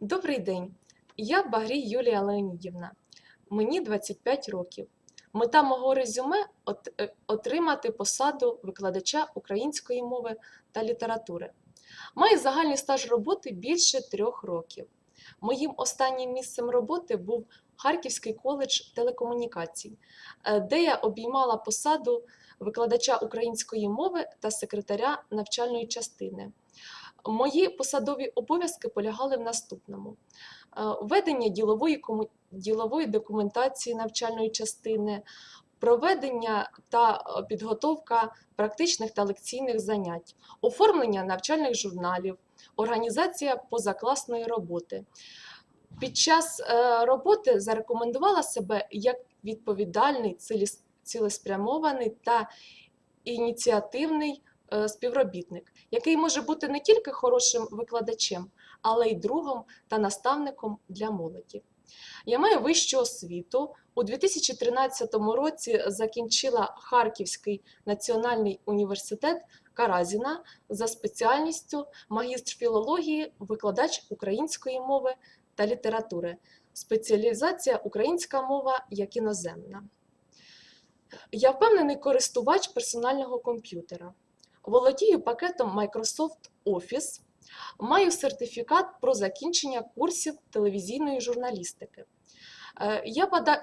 Добрий день. Я Багрій Юлія Леонідівна. Мені 25 років. Мета мого резюме е, отримати посаду викладача української мови та літератури. Маю загальний стаж роботи більше трьох років. Моїм останнім місцем роботи був Харківський коледж телекомунікацій, е, де я обіймала посаду викладача української мови та секретаря навчальної частини. Мої посадові обов'язки полягали в наступному: Е, ведення ділової, ділової документації навчальної частини, проведення та е, підготовка практичних та лекційних занять, оформлення навчальних журналів, організація позакласної роботи. Під час е, роботи зарекомендувала себе як відповідальний, цілеспрямований та ініціативний співробітник, який може бути не тільки хорошим викладачем, але й другом та наставником для молоді. Я маю вищу освіту. У 2013 році закінчила Харківський національний університет Каразіна за спеціальністю магістр філології, викладач української мови та літератури, спеціалізація українська мова як іноземна. Я впевнений користувач персонального комп'ютера. Володію пакетом Microsoft Office, маю сертифікат про закінчення курсів телевізійної журналістики. Е,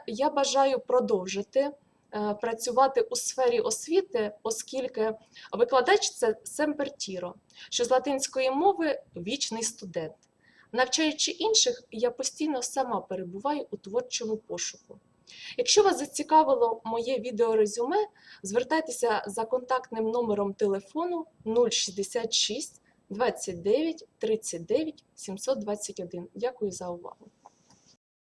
Я, бажаю продовжити е, працювати у сфері освіти, оскільки викладач це семпертіро, що з латинської мови вічний студент. Навчаючи інших, я постійно сама перебуваю у творчому пошуку. Якщо вас зацікавило моє відеорезюме, звертайтеся за контактним номером телефону 066 29 39 721. Дякую за увагу.